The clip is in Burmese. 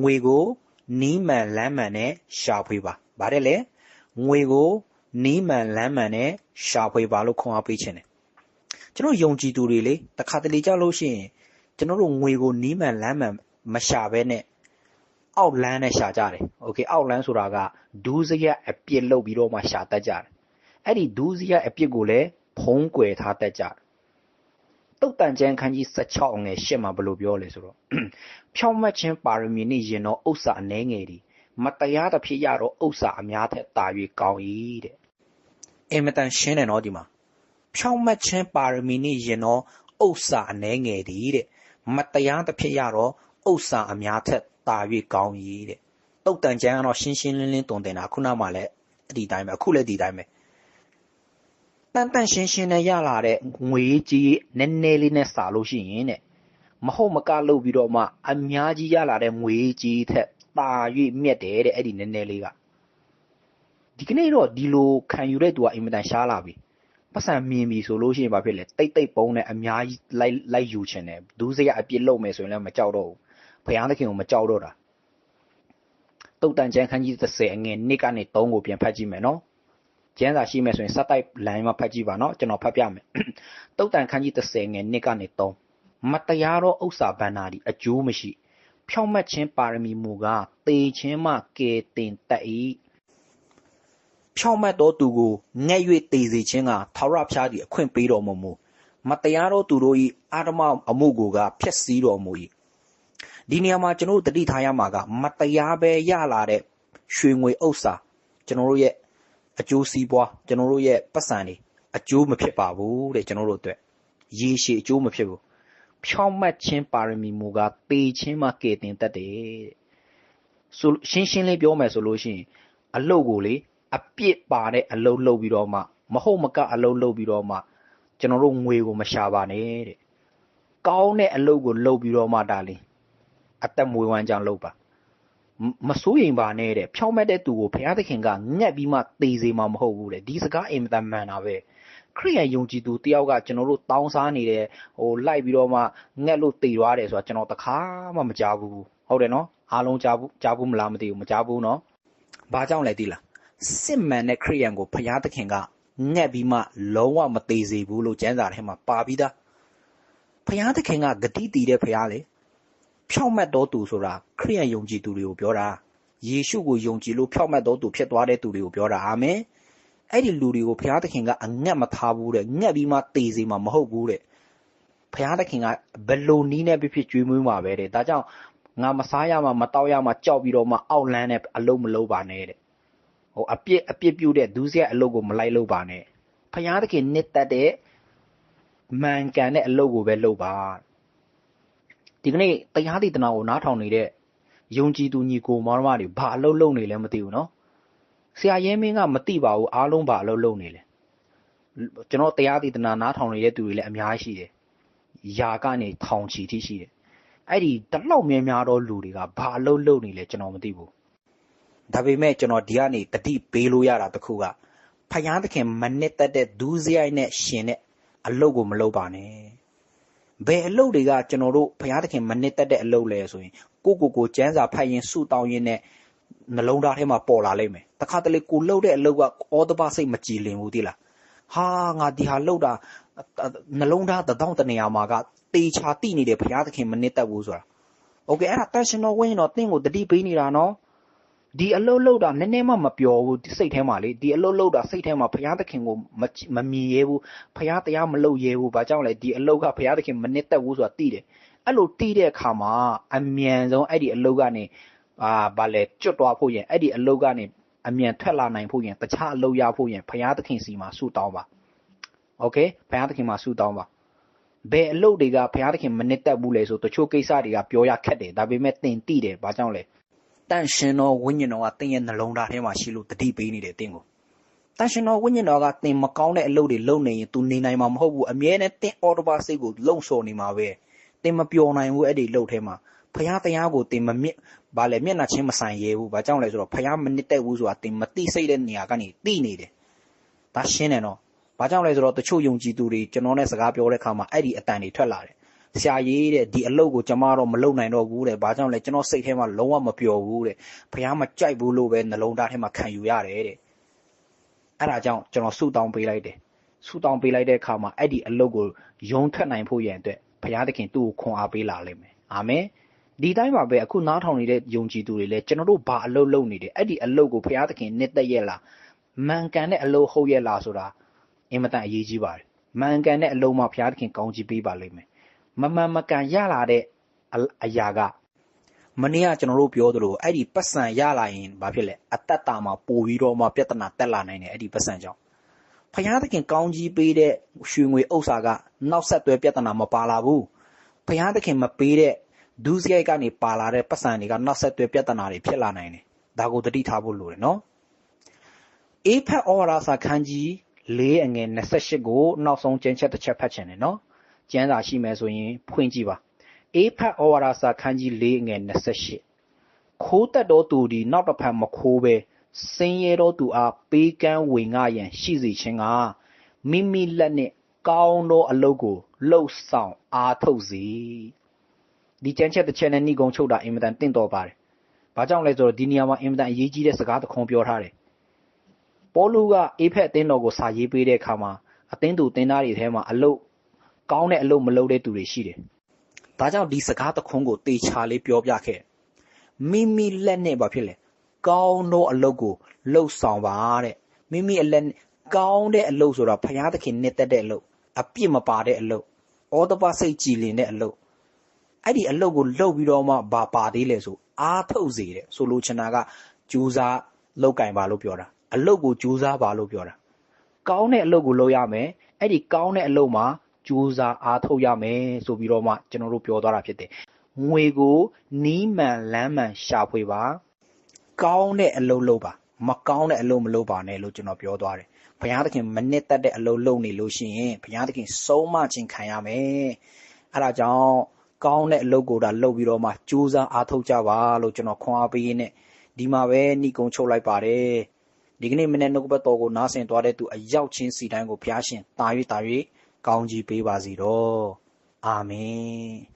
ငွေကိုနီးမှန်လမ်းမှန်နဲ့ရှာဖွေပါ။ဗါတယ်လေငွေကိုနီးမှန်လမ်းမှန်နဲ့ရှာဖွေပါလို့ခွန်အားပေးခြင်းတယ်။ကျွန်တော်ယုံကြည်သူတွေလေတခါတလေကြလို့ရှိရင်ကျွန်တော်တို့ငွေကိုနီးမှန်လမ်းမှန်မရှာဘဲနဲ့အောက်လန်းနဲ့ရှာကြတယ်။ Okay အောက်လန်းဆိုတာကဒူးစရက်အပြစ်လုပ်ပြီးတော့မှရှာတတ်ကြတယ်။အဲ့ဒီဒူးစရက်အပြစ်ကိုလည်းဖုံးကွယ်ထားတတ်ကြတယ် တုတ်တန်ကျမ်းခန်းကြီး16ငယ်8မှာဘယ်လိုပြောလဲဆိုတော့ဖြောင့်မတ်ခြင်းပါရမီနှင့်ယင်သောဥစ္စာအနှဲငယ်သည်မတရားသဖြင့်ရသောဥစ္စာအများထက်သာ၍ကောင်း၏တဲ့အင်မတန်ရှင်းတယ်နော်ဒီမှာဖြောင့်မတ်ခြင်းပါရမီနှင့်ယင်သောဥစ္စာအနှဲငယ်သည်တဲ့မတရားသဖြင့်ရသောဥစ္စာအများထက်သာ၍ကောင်း၏တဲ့တုတ်တန်ကျမ်းကတော့ရှင်းရှင်းလင်းလင်းတုံတင်တာခုနမှလည်းအဲ့ဒီတိုင်းပဲအခုလည်းဒီတိုင်းပဲ တန်တန်ရှင်းရှင်းနဲ့ရလာတဲ့ငွေကြီးနည်းနည်းလေးနဲ့စာလို့ရှိရင်တဲ့မဟုတ်မကလုပ်ပြီးတော့မှအများကြီးရလာတဲ့ငွေကြီးထက်တာ၍မြက်တယ်တဲ့အဲ့ဒီနည်းနည်းလေးကဒီကနေ့တော့ဒီလိုခံယူတဲ့သူကအင်မတန်ရှားလာပြီပတ်စံမြင်ပြီဆိုလို့ရှိရင်ဘာဖြစ်လဲတိတ်တိတ်ပုံးနဲ့အများကြီးလိုက်လိုက်ယူချင်တယ်ဒူးစရအပြစ်လုပ်မယ်ဆိုရင်လည်းမကြောက်တော့ဘူးဘုရားသခင်ကိုမကြောက်တော့တာတုတ်တန်ကျမ်းခန်းကြီး30အငယ်1ကနေ3ကိုပြန်ဖတ်ကြည့်မယ်နော် ကျမ်းစာရှိမယ်ဆိုရင်စက်တိုက်လိုင်းမှာဖတ်ကြည့်ပါနော်ကျွန်တော်ဖတ်ပြမယ်တုတ်တန်ခန်းကြီး30ငယ်1ကနေ3မတရားသောဥစ္စာဘန္နာဒီအကျိုးမရှိ ဖြောင့်မတ်ခြင်းပါရမီမူကားတေခြင်းမှကယ်တင်တတ်၏ဖြောင့်မတ်သောသူကိုငဲ့၍တေစေခြင်းကထာဝရဘုရားသည်အခွင့်ပေးတော်မမူမတရားသောသူတို့၏အာဓမအမှုကိုကဖျက်ဆီးတော်မူ၏ဒီနေရာမှာကျွန်တော်တို့တတိထားရမှာက မတရားပဲရလာတဲ့ရွှေငွေဥစ္စာကျွန်တော်တို့ရဲ့ အကျိုးစီးပွားကျွန်တော်တို့ရဲ့ပတ်စံတွေအကျိုးမဖြစ်ပါဘူးတဲ့ကျွန်တော်တို့အတွက်ရေရှည်အကျိုးမဖြစ်ဘူးဖြောင့်မတ်ခြင်းပါရမီမူကပေခြင်းမှကယ်တင်တတ်တယ်တဲ့ဆိုရှင်းရှင်းလေးပြောမယ်ဆိုလို့ရှိရင်အလုတ်ကိုလေအပြစ်ပါတဲ့အလုတ်လုပ်ပြီးတော့မှမဟုတ်မကအလုတ်လုပ်ပြီးတော့မှကျွန်တော်တို့ငွေကိုမရှာပါနဲ့တဲ့ကောင်းတဲ့အလုတ်ကိုလုပ်ပြီးတော့မှဒါလင်းအသက်မွေးဝမ်းကြောင်းလုပ်ပါ မစိုးရင်ပါနဲ့တဲ့ဖြောင်းမတ်တဲ့သူကိုဘုရားသခင်ကငှက်ပြီးမှသေစေမှာမဟုတ်ဘူးတဲ့ဒီစကားအင်မတန်မှန်တာပဲခရိယန်ယုံကြည်သူတယောက်ကကျွန်တော်တို့တောင်းစားနေတယ်ဟိုလိုက်ပြီးတော့မှငှက်လို့သေသွားတယ်ဆိုတာကျွန်တော်တခါမှမကြားဘူးဟုတ်တယ်နော်အားလုံးကြားဘူးကြားဘူးမလားမသိဘူးမကြားဘူးနော်ဘာကြောင့်လဲသိလားစစ်မှန်တဲ့ခရိယန်ကိုဘုရားသခင်ကငှက်ပြီးမှလုံးဝမသေးစေဘူးလို့ကျမ်းစာထဲမှာပါပြီးသားဘုရားသခင်ကဂတိတည်တဲ့ဘုရားလေ ဖြောက်မတ်တော်သူဆိုတာခရိယန်ယုံကြည်သူတွေကိုပြောတာယေရှုကိုယုံကြည်လို့ဖြောက်မတ်တော်သူဖြစ်သွားတဲ့သူတွေကိုပြောတာအာမင်အဲ့ဒီလူတွေကိုဘုရားသခင်ကအငတ်မထားဘူးတဲ့ငတ်ပြီးမှတေစေမှာမဟုတ်ဘူးတဲ့ဘုရားသခင်ကဘလို့နီးနဲ့ဖြစ်ဖြစ်ကြွေးမွေးမှာပဲတဲ့ဒါကြောင့်ငါမစားရမှာမတောက်ရမှာကြောက်ပြီးတော့မှအောက်လန်းနဲ့အလုံးမလုံးပါနဲ့တဲ့ဟိုအပြစ်အပြစ်ပြုတဲ့ဒူးစရိုက်အလုပ်ကိုမလိုက်လို့ပါနဲ့ဘုရားသခင်နှစ်သက်တဲ့မှန်ကန်တဲ့အလုပ်ကိုပဲလုပ်ပါ ဒီကနေ့တရားဒေသနာကိုနားထောင်နေတဲ့ယုံကြည်သူညီကိုမောင်မတွေဘာအလုပ်လုပ်နေလဲမသိဘူးနော်ဆရာရဲမင်းကမသိပါဘူးအားလုံးဘာအလုပ်လုပ်နေလဲကျွန်တော်တရားဒေသနာနားထောင်နေတဲ့သူတွေလည်းအများကြီးရှိတယ်ယာကနေထောင်ချီထိရှိတယ်အဲ့ဒီတလောက်များများသောလူတွေကဘာအလုပ်လုပ်နေလဲကျွန်တော်မသိဘူးဒါပေမဲ့ကျွန်တော်ဒီကနေတတိပေးလို့ရတာတခုကဖယားသခင်မနစ်သက်တဲ့ဒူးစရိုက်နဲ့ရှင်တဲ့အလုပ်ကိုမလုပ်ပါနဲ့ ဘယ်အလုပ်တွေကကျွန်တော်တို့ဘုရားသခင်မနစ်သက်တဲ့အလုပ်လဲဆိုရင်ကိုကိုကိုကျမ်းစာဖတ်ရင်စုတောင်းရင်နဲ့နှလုံးသားထဲမှာပေါ်လာလိမ့်မယ်တခါတလေကိုလှုပ်တဲ့အလုပ်ကဩတပစိတ်မကြည်လင်ဘူးတိလားဟာငါဒီဟာလှုပ်တာနှလုံးသားတထောင်တနေရာမှာကတေချာတိနေတယ်ဘုရားသခင်မနစ်သက်ဘူးဆိုတာโอเคအဲ့ဒါတန်ရှင်တော်ဝင်းတော့တင့်ကိုတတိပေးနေတာနော် ဒီအလုတ်လုတ်တာနည်းနည်းမှမပျော်ဘူးစိတ်ထဲမှာလေဒီအလုတ်လုတ်တာစိတ်ထဲမှာဘုရားသခင်ကိုမမြင်ရဲဘူးဘုရားတရားမလုပ်ရဲဘူးဘာကြောင့်လဲဒီအလုတ်ကဘုရားသခင်မနစ်သက်ဘူးဆိုတာသိတယ်အဲ့လိုတီးတဲ့အခါမှာအမြန်ဆုံးအဲ့ဒီအလုတ်ကနေအာဘာလဲကျွတ်သွားဖို့ရင်အဲ့ဒီအလုတ်ကနေအမြန်ထွက်လာနိုင်ဖို့ရင်တခြားအလုတ်ရဖို့ရင်ဘုရားသခင်စီမှာဆုတောင်းပါโอเคဘုရားသခင်မှာဆုတောင်းပါဘယ်အလုတ်တွေကဘုရားသခင်မနစ်သက်ဘူးလဲဆိုတချို့ကိစ္စတွေကပြောရခက်တယ်ဒါပေမဲ့သင်သိတယ်ဘာကြောင့်လဲ တန့်ရှင်သောဝိညာဉ်တော်ကသင်ရဲ့နှလုံးသားထဲမှာရှိလို့တတိပေးနေတယ်သင်ကိုတန့်ရှင်သောဝိညာဉ်တော်ကသင်မကောင်းတဲ့အလုပ်တွေလုပ်နေရင် तू နေနိုင်မှာမဟုတ်ဘူးအမြဲတမ်းသင်အော်တဘာစိတ်ကိုလုံဆော်နေမှာပဲသင်မပျော်နိုင်ဘူးအဲ့ဒီလုပ်ထဲမှာဖះတရားကိုသင်မမြင့်ဘာလဲမျက်နှာချင်းမဆိုင်ရဲဘူးဘာကြောင့်လဲဆိုတော့ဖះမနစ်တဲ့ဘူးဆိုတာသင်မသိစိတ်တဲ့နေရာကနေသိနေတယ်ဒါရှင်းတယ်နော်ဘာကြောင့်လဲဆိုတော့တချို့ယုံကြည်သူတွေကျွန်တော်နဲ့စကားပြောတဲ့အခါမှာအဲ့ဒီအတန်တွေထွက်လာတယ် ဆရာကြီးတဲ့ဒီအလုပ်ကိုကျွန်မတော့မလုပ်နိုင်တော့ဘူးတဲ့ဘာကြောင့်လဲကျွန်တော်စိတ်ထဲမှာလုံးဝမပျော်ဘူးတဲ့ဘုရားမကြိုက်ဘူးလို့ပဲနှလုံးသားထဲမှာခံယူရတယ်တဲ့အဲ့ဒါကြောင့်ကျွန်တော်ဆုတောင်းပေးလိုက်တယ်ဆုတောင်းပေးလိုက်တဲ့အခါမှာအဲ့ဒီအလုပ်ကိုယုံထွက်နိုင်ဖို့ရန်အတွက်ဘုရားသခင်သူ့ကိုခွန်အားပေးလာလိမ့်မယ်အာမင်ဒီတိုင်းပါပဲအခုနားထောင်နေတဲ့ယုံကြည်သူတွေလည်းကျွန်တော်တို့ဘာအလုပ်လုပ်နေတယ်အဲ့ဒီအလုပ်ကိုဘုရားသခင်နှစ်သက်ရဲ့လားမှန်ကန်တဲ့အလုပ်ဟုတ်ရဲ့လားဆိုတာအင်မတန်အရေးကြီးပါတယ်မှန်ကန်တဲ့အလုပ်မှဘုရားသခင်ကောင်းချီးပေးပါလိမ့်မယ် မမှန်မကန်ရလာတဲ့အအရာကမနေ့ကကျွန်တော်တို့ပြောသလိုအဲ့ဒီပတ်စံရလာရင်ဘာဖြစ်လဲအတ္တတာမှာပို့ပြီးတော့မှပြဿနာတက်လာနိုင်တယ်အဲ့ဒီပတ်စံကြောင့်ဖယားသခင်ကောင်းကြီးပေးတဲ့ရွှေငွေဥစ္စာကနောက်ဆက်တွဲပြဿနာမပါလာဘူးဖယားသခင်မပေးတဲ့ဒုစရိုက်ကနေပါလာတဲ့ပတ်စံတွေကနောက်ဆက်တွဲပြဿနာတွေဖြစ်လာနိုင်တယ်ဒါကိုသတိထားဖို့လိုတယ်နော်အေဖက်ဩဝါဒစာခန်းကြီး၄အငယ်28ကိုနောက်ဆုံးကျမ်းချက်တစ်ချက်ဖတ်ချင်တယ်နော် ကျမ်းစာရှိမယ်ဆိုရင် ဖွင့်ကြည့်ပါအေဖက်ဩဝါဒစာခန်းကြီး၄အငယ်28ခိုးတက်တော်သူဒီနောက်တစ်ဖက်မခိုးပဲစင်းရဲတော်သူအားပေးကမ်းဝင်ငါရန်ရှိစေခြင်းကမိမိလက်နှင့်ကောင်းသောအလုပ်ကိုလှုပ်ဆောင်အားထုတ်စေဒီကျမ်းချက်တစ်ချက်နဲ့ဏိကုံချုပ်တာအင်မတန်တင့်တော်ပါတယ်။ဘာကြောင့်လဲဆိုတော့ဒီနေရာမှာအင်မတန်အရေးကြီးတဲ့စကားတစ်ခွန်းပြောထားတယ်။ပေါလုကအေဖက်အသင်းတော်ကိုစာရေးပေးတဲ့အခါမှာအသင်းသူသင်သားတွေထဲမှာအလုတ် ကောင်းတဲ့အလုတ်မလုပ်တဲ့သူတွေရှိတယ်။ဒါကြောင့်ဒီစကားတစ်ခွန်းကိုတေချာလေးပြောပြခဲ့။မိမိလက်နဲ့ဘာဖြစ်လဲ။ကောင်းသောအလုတ်ကိုလှုပ်ဆောင်ပါတဲ့။မိမိအလက်ကောင်းတဲ့အလုတ်ဆိုတာဘုရားသခင်နှစ်သက်တဲ့အလုတ်အပြစ်မပါတဲ့အလုတ်ဩတပစိတ်ကြည်လင်တဲ့အလုတ်အဲ့ဒီအလုတ်ကိုလှုပ်ပြီးတော့မှဘာပါသေးလဲဆိုအားထုတ်စေတဲ့ဆိုလိုချင်တာကကြိုးစားလောက်ကင်ပါလို့ပြောတာအလုတ်ကိုကြိုးစားပါလို့ပြောတာကောင်းတဲ့အလုတ်ကိုလုပ်ရမယ်အဲ့ဒီကောင်းတဲ့အလုတ်မှာ ကြိုးစားအားထုတ်ရမယ်ဆိုပြီးတော့မှကျွန်တော်တို့ပြောသွားတာဖြစ်တယ်ငွေကိုနီးမှန်လမ်းမှန်ရှာဖွေပါကောင်းတဲ့အလုတ်လုပ်ပါမကောင်းတဲ့အလုပ်မလုပ်ပါနဲ့လို့ကျွန်တော်ပြောသွားတယ်ဘုရားသခင်မနစ်သက်တဲ့အလုပ်လုပ်နေလို့ရှိရင်ဘုရားသခင်ဆုံးမခြင်းခံရမယ်အဲဒါကြောင့်ကောင်းတဲ့အလုပ်ကိုဒါလုပ်ပြီးတော့မှကြိုးစားအားထုတ်ကြပါလို့ကျွန်တော်ခွန်အားပေးရင်းနဲ့ဒီမှာပဲဏိကုံချုပ်လိုက်ပါတယ်ဒီကနေ့မနေ့နှုတ်ဘတ်တော်ကိုနားဆင်သွားတဲ့သူအရောက်ချင်းစီတိုင်းကိုဘုရားရှင်တာ၍တာ၍ ကောင်းကြီးပေးပါစီတော့အာမင်